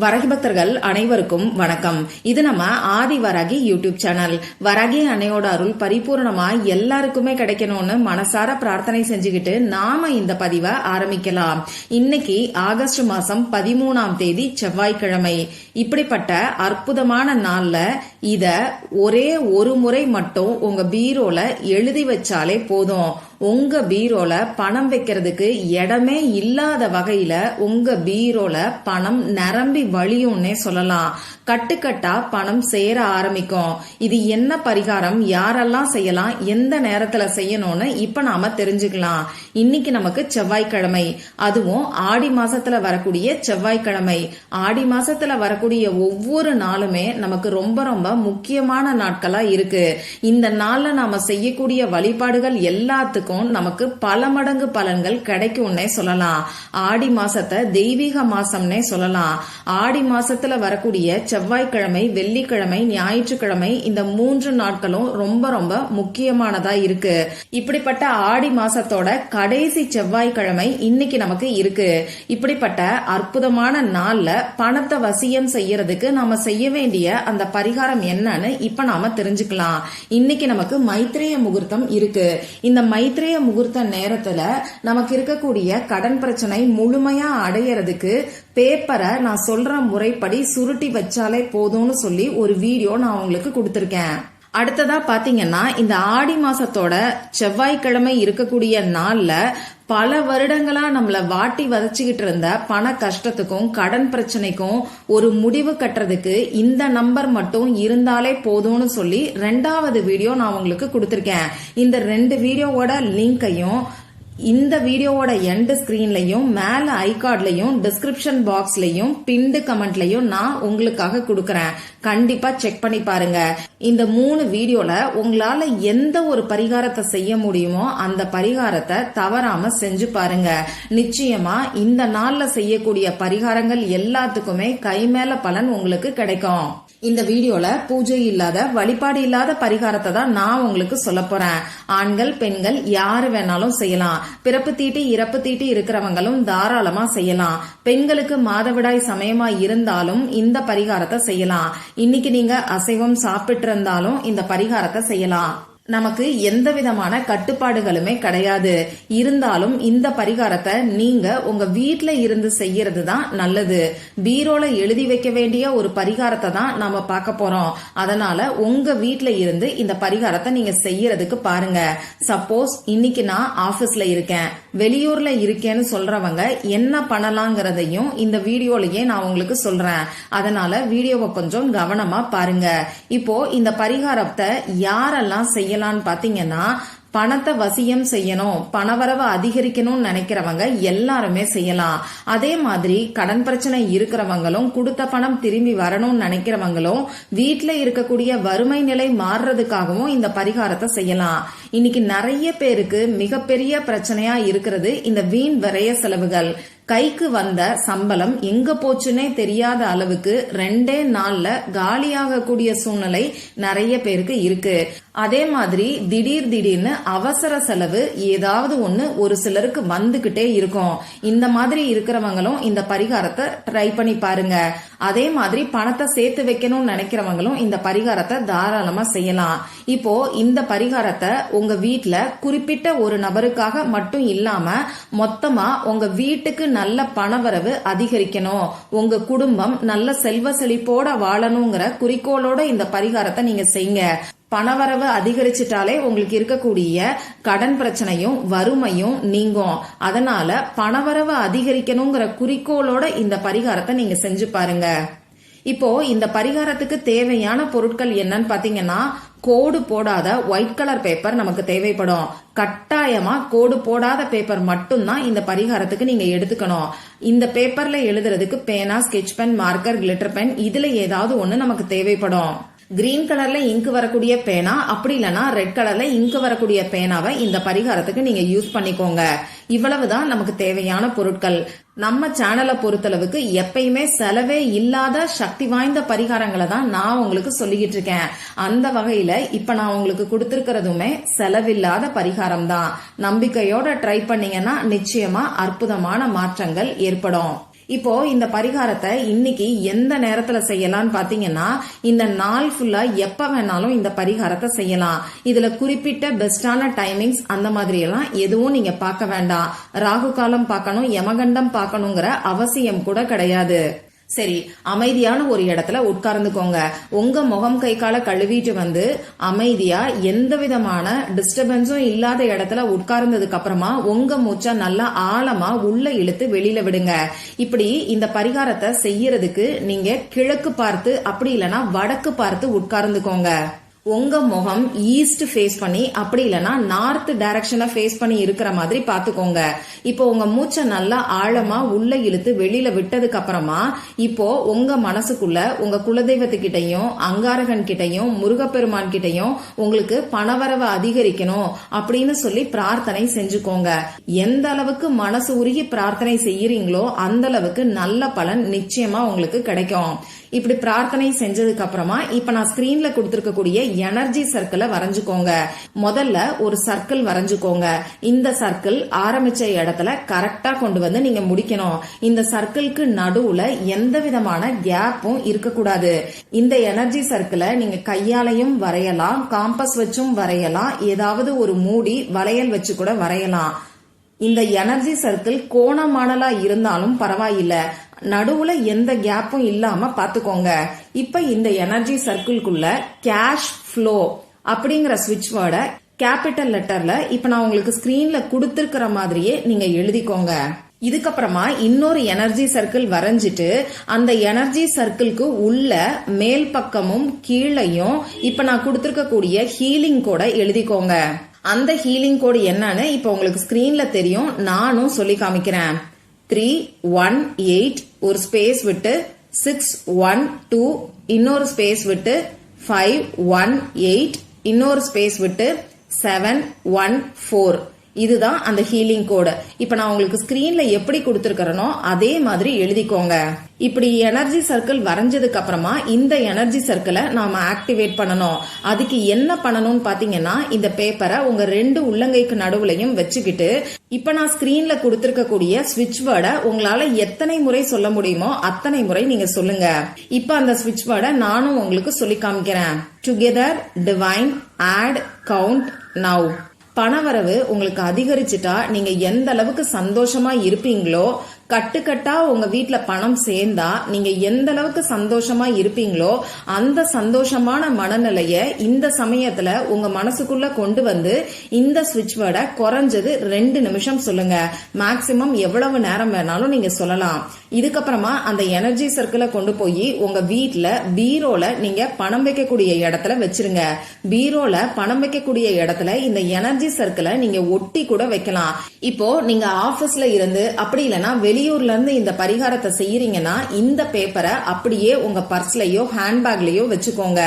வரகி பக்தர்கள் அனைவருக்கும் வணக்கம். இது நம்ம ஆதி வரகி யூடியூப் சேனல். வரகி அன்னையோட அருள் பரிபூர்ணமா எல்லாருக்குமே கிடைக்கணும்னு மனசார பிரார்த்தனை செஞ்சுக்கிட்டு நாம இந்த பதிவை ஆரம்பிக்கலாம். இன்னைக்கு ஆகஸ்ட் மாசம் பதிமூணாம் தேதி செவ்வாய்க்கிழமை. இப்படிப்பட்ட அற்புதமான நாள்ல இத ஒரே ஒரு முறை மட்டும் உங்க பீரோல எழுதி வச்சாலே போதும். உங்க பீரோல பணம் வைக்கிறதுக்கு இடமே இல்லாத வகையில உங்க பீரோல பணம் நிரம்பி வழியும்னே சொல்லலாம். கட்டுக்கட்டா பணம் சேர ஆரம்பிக்கும். இது என்ன பரிகாரம்? யாரெல்லாம் செய்யலாம்? எந்த நேரத்துல செய்யணும்னு இப்ப நாம தெரிஞ்சுக்கலாம். இன்னைக்கு நமக்கு செவ்வாய்க்கிழமை. அதுவும் ஆடி மாசத்துல வரக்கூடிய செவ்வாய்க்கிழமை. ஆடி மாசத்துல வரக்கூடிய ஒவ்வொரு நாளுமே நமக்கு ரொம்ப ரொம்ப முக்கியமான நாட்களா இருக்கு. இந்த நாள்ல நாம செய்யக்கூடிய வழிபாடுகள் எல்லாத்துக்கும் நமக்கு பல மடங்கு பலன்கள் கிடைக்கும்னே சொல்லலாம். ஆடி மாசத்தை தெய்வீக மாசம்னே சொல்லலாம். ஆடி மாசத்துல வரக்கூடிய செவ்வாய்க்கிழமை வெள்ளிக்கிழமை ஞாயிற்றுக்கிழமை இந்த மூன்று நாட்களும் ரொம்ப ரொம்ப முக்கியமானதா இருக்கு. இப்படிப்பட்ட ஆடி மாசத்தோட கடைசி செவ்வாய்க்கிழமை இன்னைக்கு நமக்கு இருக்கு. இப்படிப்பட்ட அற்புதமான நாள்ல பணத்தை வசியம் செய்யறதுக்கு நாம செய்ய வேண்டிய அந்த பரிகாரம் என்னன்னு இப்ப நாம தெரிஞ்சுக்கலாம். இன்னைக்கு நமக்கு மைத்ரேய முகூர்த்தம் இருக்கு. இந்த மைத்ரேய முகூர்த்த நேரத்துல நமக்கு இருக்கக்கூடிய கடன் பிரச்சனை முழுமையா அடையறதுக்கு பேப்பரை நான் சொல்ற முறைப்படி சுருட்டி வச்சாலே போதும்னு சொல்லி ஒரு வீடியோ நான் உங்களுக்கு கொடுத்துருக்கேன். அடுத்ததா பாத்தீங்கன்னா இந்த ஆடி மாசத்தோட செவ்வாய்க்கிழமை இருக்கக்கூடிய நாள்ல பல வருடங்களா நம்மள வாட்டி வதச்சிக்கிட்டு இருந்த பண கஷ்டத்துக்கும் கடன் பிரச்சனைக்கும் ஒரு முடிவு கட்டுறதுக்கு இந்த நம்பர் மட்டும் இருந்தாலே போதும்னு சொல்லி ரெண்டாவது வீடியோ நான் உங்களுக்கு கொடுத்துருக்கேன். இந்த ரெண்டு வீடியோவோட லிங்கையும் இந்த வீடியோவோட எண்ட் ஸ்கிரீன்லயும் மேல ஐகார்ட்லயும் டிஸ்கிரிப்ஷன் பாக்ஸ்லயும் பிண்டு கமெண்ட்லயும் நான் உங்களுக்காக கொடுக்கறேன். கண்டிப்பா செக் பண்ணி பாருங்க. இந்த மூணு வீடியோல உங்களால எந்த ஒரு பரிகாரத்தை செய்ய முடியுமோ அந்த பரிகாரத்தை தவறாம செஞ்சு பாருங்க. நிச்சயமா இந்த நாள்ல செய்யக்கூடிய பரிகாரங்கள் எல்லாத்துக்குமே கை மேல பலன் உங்களுக்கு கிடைக்கும். இந்த வீடியோல பூஜை இல்லாத வழிபாடு இல்லாத பரிகாரத்தை தான் நான் உங்களுக்கு சொல்ல போறேன். ஆண்கள் பெண்கள் யாரு வேணாலும் செய்யலாம். பிறப்பு தீட்டி இறப்பு தீட்டி இருக்கிறவங்களும் தாராளமா செய்யலாம். பெண்களுக்கு மாதவிடாய் சமயமா இருந்தாலும் இந்த பரிகாரத்தை செய்யலாம். இன்னைக்கு நீங்க அசைவம் சாப்பிட்டு இருந்தாலும் இந்த பரிகாரத்தை செய்யலாம். நமக்கு எந்த விதமான கட்டுப்பாடுகளுமே கிடையாது. இருந்தாலும் இந்த பரிகாரத்தை நீங்க உங்க வீட்ல இருந்து செய்யறது தான் நல்லது. பீரோல எழுதி வைக்க வேண்டிய ஒரு பரிகாரத்தை தான் நாம பார்க்க போறோம். அதனால உங்க வீட்ல இருந்து இந்த பரிகாரத்தை நீங்க செய்யறதுக்கு பாருங்க. சப்போஸ் இன்னைக்கு நான் ஆபீஸ்ல இருக்கேன். வெளியூர்ல இருக்கேன்னு சொல்றவங்க என்ன பண்ணலாங்கிறதையும் இந்த வீடியோலயே நான் உங்களுக்கு சொல்றேன். அதனால வீடியோவை கொஞ்சம் கவனமா பாருங்க. இப்போ இந்த பரிகாரத்தை யாரெல்லாம் செய்யலான்னு பாத்தீங்கன்னா பணத்தை வசியம் செய்யணும் பணவரவை அதிகரிக்கணும்னு நினைக்கிறவங்க எல்லாருமே செய்யலாம். அதே மாதிரி கடன் பிரச்சனை இருக்கிறவங்களும் கொடுத்த பணம் திரும்பி வரணும்னு நினைக்கிறவங்களும் வீட்டில் இருக்கக்கூடிய வறுமை நிலை மாறுறதுக்காகவும் இந்த பரிகாரத்தை செய்யலாம். இன்னைக்கு நிறைய பேருக்கு மிகப்பெரிய பிரச்சனையா இருக்கிறது இந்த வீண் விரைய செலவுகள். கைக்கு வந்த சம்பளம் எங்க போச்சுன்னே தெரியாத அளவுக்கு ரெண்டே நாள்ல காலியாகக்கூடிய சூழ்நிலை நிறைய பேருக்கு இருக்கு. அதே மாதிரி திடீர் திடீர்னு அவசர செலவு ஏதாவது ஒண்ணு ஒரு சிலருக்கு வந்துகிட்டே இருக்கும். இந்த மாதிரி இருக்கிறவங்களும் இந்த பரிகாரத்தை ட்ரை பண்ணி பாருங்க. அதே மாதிரி பணத்தை சேர்த்து வைக்கணும்னு நினைக்கிறவங்களும் இந்த பரிகாரத்தை தாராளமா செய்யலாம். இப்போ இந்த பரிகாரத்தை உங்க வீட்டுல குறிப்பிட்ட ஒரு நபருக்காக மட்டும் இல்லாம மொத்தமா உங்க வீட்டுக்கு நல்ல பணவரவு அதிகரிக்கணும். உங்க குடும்பம் நல்ல செல்வ செழிப்போட வாழணுங்கிற குறிக்கோளோட இந்த பரிகாரத்தை நீங்க செய்யுங்க. பணவரவு அதிகரிச்சிட்டாலே உங்களுக்கு இருக்கக்கூடிய கடன் பிரச்சனையும் வறுமையும் நீங்கும். அதனால பணவரவு அதிகரிக்கணுங்கிற குறிக்கோளோட இந்த பரிகாரத்தை நீங்க செஞ்சு பாருங்க. இப்போ இந்த பரிகாரத்துக்கு தேவையான பொருட்கள் என்னன்னு பாத்தீங்கன்னா கோடு போடாத ஒயிட் கலர் பேப்பர் நமக்கு தேவைப்படும். கட்டாயமா கோடு போடாத பேப்பர் மட்டும்தான் இந்த பரிகாரத்துக்கு நீங்க எடுத்துக்கணும். இந்த பேப்பர்ல எழுதுறதுக்கு பேனா sketch pen marker glitter pen இதுல ஏதாவது ஒண்ணு நமக்கு தேவைப்படும். கிரீன் கலர்ல இங்கு வரக்கூடிய பேனா அப்படி இல்லைன்னா ரெட் கலர்ல இங்கு வரக்கூடிய பேனாவை இந்த பரிகாரத்துக்கு நீங்க யூஸ் பண்ணிக்கோங்க. இவ்வளவுதான் நமக்கு தேவையான பொருட்கள். நம்ம சேனலை பொறுத்தளவுக்கு எப்பயுமே செலவே இல்லாத சக்தி வாய்ந்த பரிகாரங்களை தான் நான் உங்களுக்கு சொல்லிக்கிட்டு இருக்கேன். அந்த வகையில இப்ப நான் உங்களுக்கு கொடுத்திருக்கிறதுமே செலவில்லாத பரிகாரம் தான் நம்பிக்கையோட ட்ரை பண்ணீங்கன்னா நிச்சயமா அற்புதமான மாற்றங்கள் ஏற்படும். இப்போ இந்த பரிகாரத்தை இன்னைக்கு எந்த நேரத்துல செய்யலாம்னு பாத்தீங்கன்னா இந்த நாள் ஃபுல்லா எப்ப வேணாலும் இந்த பரிகாரத்தை செய்யலாம். இதுல குறிப்பிட்ட பெஸ்டான டைமிங்ஸ் அந்த மாதிரி எல்லாம் எதுவும் நீங்க பார்க்க வேண்டாம். ராகு காலம் பார்க்கணும் யமகண்டம் பார்க்கணுங்கிற அவசியம் கூட கிடையாது. சரி அமைதியான ஒரு இடத்துல உட்கார்ந்துக்கோங்க. உங்க முகம் கை கால கழுவிட்டு வந்து அமைதியா எந்த விதமான டிஸ்டர்பன்ஸும் இல்லாத இடத்துல உட்கார்ந்ததுக்கு அப்புறமா உங்க மூச்சை நல்லா ஆழமா உள்ள இழுத்து வெளியில விடுங்க. இப்படி இந்த பரிகாரத்தை செய்யறதுக்கு நீங்க கிழக்கு பார்த்து அப்படி இல்லைன்னா வடக்கு பார்த்து உட்கார்ந்துக்கோங்க. உங்க முகம் ஈஸ்ட் ஃபேஸ் பண்ணி அப்படி இல்லைன்னா நார்த் டைரக்ஷனை ஃபேஸ் பண்ணி இருக்கிற மாதிரி பாத்துக்கோங்க இப்போ உங்க மூச்சை நல்லா ஆழமா உள்ள இழுத்து வெளியில விட்டதுக்கு அப்புறமா இப்போ உங்க மனசுக்குள்ள உங்க குலதெய்வத்துக்கிட்டையும் அங்காரகன் கிட்டையும் முருகப்பெருமான் கிட்டையும் உங்களுக்கு பணவரவை அதிகரிக்கணும் அப்படின்னு சொல்லி பிரார்த்தனை செஞ்சுக்கோங்க. எந்த அளவுக்கு மனசு உருகி பிரார்த்தனை செய்யறீங்களோ அந்த அளவுக்கு நல்ல பலன் நிச்சயமா உங்களுக்கு கிடைக்கும். இப்படி பிரார்த்தனை செஞ்சதுக்கு அப்புறமா இப்ப நான் ஸ்கிரீன்ல கொடுத்திருக்கக்கூடிய எனர்ஜி சர்க்கிளை வரைஞ்சுக்கோங்க. முதல்ல ஒரு சர்க்கிள் வரைஞ்சுக்கோங்க. இந்த சர்க்கிள் ஆரம்பிச்ச இடத்துல கரெக்டா கொண்டு வந்து நீங்க முடிக்கணும். இந்த சர்க்கிள்க்கு நடுவுல எந்த விதமான கேப்பும் இருக்கக்கூடாது. இந்த எனர்ஜி சர்க்கிளை நீங்க கையாலையும் வரையலாம் காம்பஸ் வச்சும் வரையலாம். ஏதாவது ஒரு மூடி வளையல் வச்சு கூட வரையலாம். இந்த எனர்ஜி சர்க்கிள் கோணமானலா இருந்தாலும் பரவாயில்ல. நடுவுல எந்த கேப்பும் இல்லாம பாத்துக்கோங்க. இப்ப இந்த எனர்ஜி சர்க்கிள்குள்ள கேஷ் ஃப்ளோ அப்படிங்கிற ஸ்விட்ச் வேர்டை கேபிட்டல் லெட்டர்ல இப்ப நான் உங்களுக்கு ஸ்கிரீன்ல கொடுத்திருக்கிற மாதிரியே நீங்க எழுதிக்கோங்க. இதுக்கப்புறமா இன்னொரு எனர்ஜி சர்க்கிள் வரைஞ்சிட்டு அந்த எனர்ஜி சர்க்கிள்க்கு உள்ள மேல் பக்கமும் கீழையும் இப்ப நான் கொடுத்திருக்கக்கூடிய ஹீலிங் கூட எழுதிக்கோங்க. அந்த ஹீலிங் கோடு என்னன்னு இப்ப உங்களுக்கு ஸ்கிரீன்ல தெரியும். நானும் சொல்லி காமிக்கிறேன். த்ரீ ஒன் எயிட் ஒரு ஸ்பேஸ் விட்டு சிக்ஸ் ஒன் டூ இன்னொரு ஸ்பேஸ் விட்டு ஃபைவ் ஒன் எயிட் இன்னொரு ஸ்பேஸ் விட்டு செவன் ஒன் ஃபோர் இதுதான் அந்த ஹீலிங் கோடு இப்ப நான் உங்களுக்கு ஸ்கிரீன்ல எப்படி கொடுத்துருக்கறனோ அதே மாதிரி எழுதிக்கோங்க. இப்படி எனர்ஜி சர்க்கிள் வரைஞ்சதுக்கு அப்புறமா இந்த எனர்ஜி சர்க்கிளை நாம ஆக்டிவேட் பண்ணணும். அதுக்கு என்ன பண்ணணும்னு பாத்தீங்கன்னா இந்த பேப்பரை உங்க ரெண்டு உள்ளங்கைக்கு நடுவுலையும் வச்சுக்கிட்டு இப்ப நான் ஸ்கிரீன்ல கொடுத்திருக்கக்கூடிய ஸ்விட்ச் வேர்டை உங்களால எத்தனை முறை சொல்ல முடியுமோ அத்தனை முறை நீங்க சொல்லுங்க. இப்ப அந்த ஸ்விட்ச் வேர்டை நானும் உங்களுக்கு சொல்லி காமிக்கிறேன். Together divine add count now பணவரவு உங்களுக்கு அதிகரிச்சுட்டா நீங்க எந்த அளவுக்கு சந்தோஷமா இருப்பீங்களோ கட்டுக்கட்டா உங்க வீட்டுல பணம் சேர்ந்தா நீங்க எந்த அளவுக்கு சந்தோஷமா இருப்பீங்களோ அந்த சந்தோஷமான மனநிலைய இந்த சமயத்துல உங்க மனசுக்குள்ள கொண்டு வந்து இந்த சுவிட்ச் வேர்டை குறைஞ்சது ரெண்டு நிமிஷம் சொல்லுங்க. மேக்சிமம் எவ்வளவு நேரம் வேணாலும் நீங்க சொல்லலாம். இதுக்கப்புறமா அந்த எனர்ஜி சர்க்கிளை கொண்டு போய் உங்க வீட்டுல பீரோல நீங்க பணம் வைக்கக்கூடிய இடத்துல வச்சிருங்க. பீரோல பணம் வைக்கக்கூடிய இடத்துல இந்த எனர்ஜி சர்க்கிளை நீங்க ஒட்டி கூட வைக்கலாம். இப்போ நீங்க ஆபீஸ்ல இருந்து அப்படி இல்லைன்னா வெளியூர்ல இருந்து இந்த பரிகாரத்தை செய்யறீங்கன்னா இந்த பேப்பரை அப்படியே உங்க பர்ஸ்லயோ ஹேண்ட்பேக்லயோ வச்சுக்கோங்க.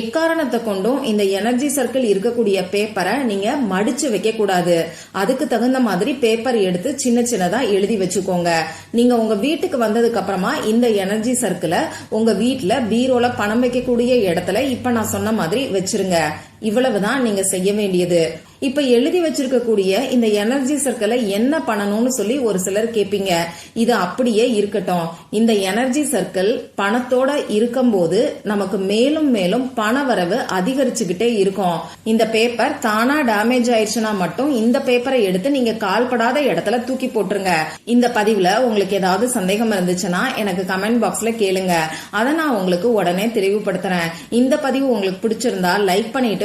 எக்காரணத்தை கொண்டும் இந்த எனர்ஜி சர்க்கிள் இருக்கக்கூடிய பேப்பரை நீங்க மடிச்சு வைக்க கூடாது அதுக்கு தகுந்த மாதிரி பேப்பர் எடுத்து சின்ன சின்னதா எழுதி வச்சுக்கோங்க. நீங்க உங்க வீட்டுக்கு வந்ததுக்கு அப்புறமா இந்த எனர்ஜி சர்க்கிளை உங்க வீட்டுல பீரோல பணம் வைக்கக்கூடிய இடத்துல இப்ப நான் சொன்ன மாதிரி வச்சிருங்க. இவ்வளவுதான் நீங்க செய்ய வேண்டியது. இப்ப எழுதி வச்சிருக்கக்கூடிய இந்த எனர்ஜி சர்க்கிளை என்ன பண்ணணும்னு சொல்லி ஒரு சிலர் கேப்பீங்க. இது அப்படியே இருக்கட்டும். இந்த எனர்ஜி சர்க்கிள் பணத்தோட இருக்கும்போது நமக்கு மேலும் மேலும் பண வரவு அதிகரிச்சுக்கிட்டே இருக்கும். இந்த பேப்பர் தானா டேமேஜ் ஆயிடுச்சுன்னா மட்டும் இந்த பேப்பரை எடுத்து நீங்க கால்படாத இடத்துல தூக்கி போட்டுருங்க. இந்த பதிவுல உங்களுக்கு ஏதாவது சந்தேகம் இருந்துச்சுன்னா எனக்கு கமெண்ட் பாக்ஸ்ல கேளுங்க. அதை நான் உங்களுக்கு உடனே தெளிவுபடுத்துறேன். இந்த பதிவு உங்களுக்கு பிடிச்சிருந்தா லைக்